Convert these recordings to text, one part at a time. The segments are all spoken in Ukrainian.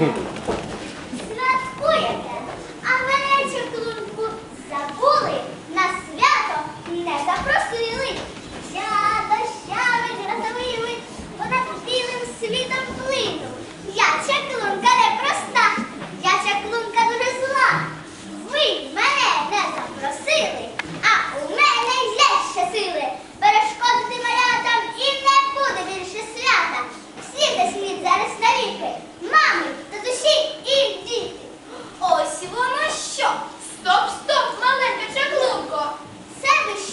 응.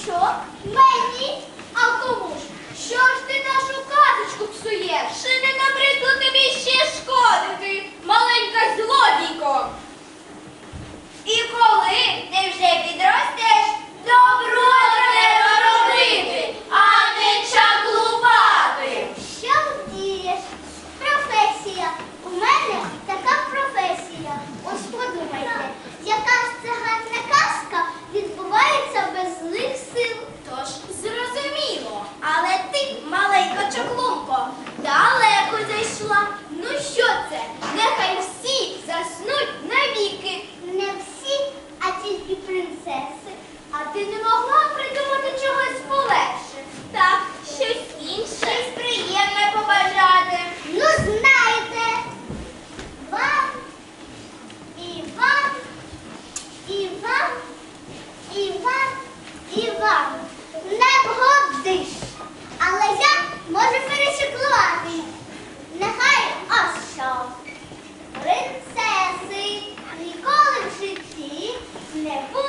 Що? Мені? А кому ж? Що ж ти нашу казочку псуєш? Чи не набридло тобі ще шкодити, маленька злодійко? Ти не могла придумати чогось полегше? Так, щось інше. Щось приємне побажати. Ну, знаєте, вам, і вам, і вам, і вам, і вам не вгодиш. Але я можу перечеклувати. Нехай ось що. Принцеси ніколи в житті не будуть.